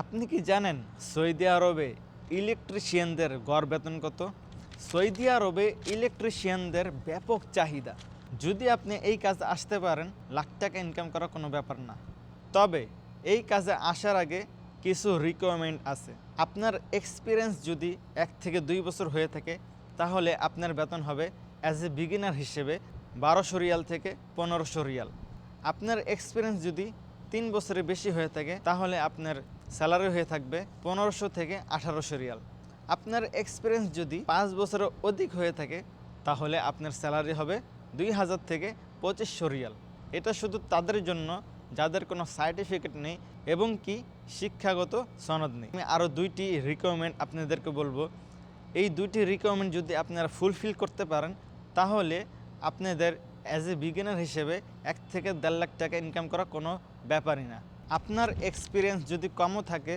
আপনি কি জানেন সৌদি আরবে ইলেকট্রিশিয়ানদের গড় বেতন কত? সৌদি আরবে ইলেকট্রিশিয়ানদের ব্যাপক চাহিদা। যদি আপনি এই কাজে আসতে পারেন, লাখ টাকা ইনকাম করা কোনো ব্যাপার না। তবে এই কাজে আসার আগে কিছু রিকোয়ারমেন্ট আছে। আপনার এক্সপিরিয়েন্স যদি এক থেকে দুই বছর হয়ে থাকে, তাহলে আপনার বেতন হবে অ্যাজ এ বিগিনার হিসেবে বারোশো রিয়াল থেকে পনেরোশো রিয়াল। আপনার এক্সপিরিয়েন্স যদি তিন বছরের বেশি হয়ে থাকে, তাহলে আপনার স্যালারি হয়ে থাকবে পনেরোশো থেকে আঠারোশো রিয়াল। আপনার এক্সপিরিয়েন্স যদি পাঁচ বছরের অধিক হয়ে থাকে, তাহলে আপনার স্যালারি হবে দুই হাজার থেকে পঁচিশশো রিয়াল। এটা শুধু তাদের জন্য, যাদের কোনো সার্টিফিকেট নেই এবং কি শিক্ষাগত সনদ নেই। আমি আরও দুইটি রিকোয়ারমেন্ট আপনাদেরকে বলব। এই দুইটি রিকোয়ারমেন্ট যদি আপনারা ফুলফিল করতে পারেন, তাহলে আপনাদের অ্যাজ এ বিগিনার হিসেবে এক থেকে দেড় লাখ টাকা ইনকাম করা কোনো ব্যাপারই না। আপনার এক্সপিরিয়েন্স যদি কমও থাকে,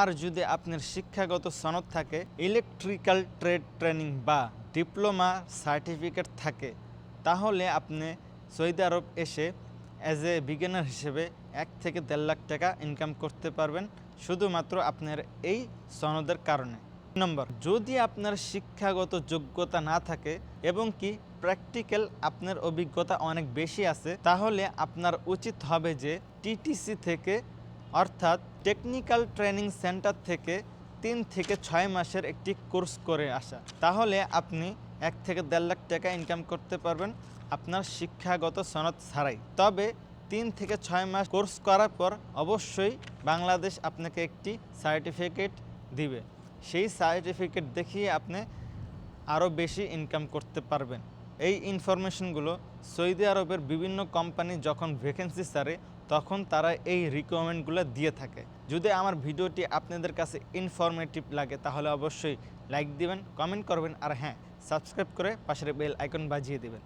আর যদি আপনার শিক্ষাগত সনদ থাকে ইলেকট্রিক্যাল ট্রেড ট্রেনিং বা ডিপ্লোমা সার্টিফিকেট থাকে, তাহলে আপনি সৌদি আরব এসে অ্যাজ এ বিগিনার হিসেবে এক থেকে দেড় লাখ টাকা ইনকাম করতে পারবেন, শুধুমাত্র আপনার এই সনদের কারণে। নম্বর, যদি আপনার শিক্ষাগত যোগ্যতা না থাকে, এবং কি প্র্যাকটিক্যাল আপনার অভিজ্ঞতা অনেক বেশি আছে, তাহলে আপনার উচিত হবে যে টিটিসি থেকে, অর্থাৎ টেকনিক্যাল ট্রেনিং সেন্টার থেকে তিন থেকে ছয় মাসের একটি কোর্স করে আসা। তাহলে আপনি এক থেকে দেড় লাখ টাকা ইনকাম করতে পারবেন আপনার শিক্ষাগত সনদ ছাড়াই। তবে তিন থেকে ছয় মাস কোর্স করার পর অবশ্যই বাংলাদেশ আপনাকে একটি সার্টিফিকেট দিবে। সেই সার্টিফিকেট দেখিয়ে আপনি আরও বেশি ইনকাম করতে পারবেন। এই ইনফরমেশনগুলো সৌদি আরবের বিভিন্ন কোম্পানি যখন ভ্যাকেন্সি সারে তখন তারা এই রিকোয়ারমেন্টগুলো দিয়ে থাকে। যদি আমার ভিডিওটি আপনাদের কাছে ইনফরমেটিভ লাগে, তাহলে অবশ্যই লাইক দিবেন কমেন্ট করবেন, আর হ্যাঁ সাবস্ক্রাইব করে পাশের বেল আইকন বাজিয়ে দিবেন।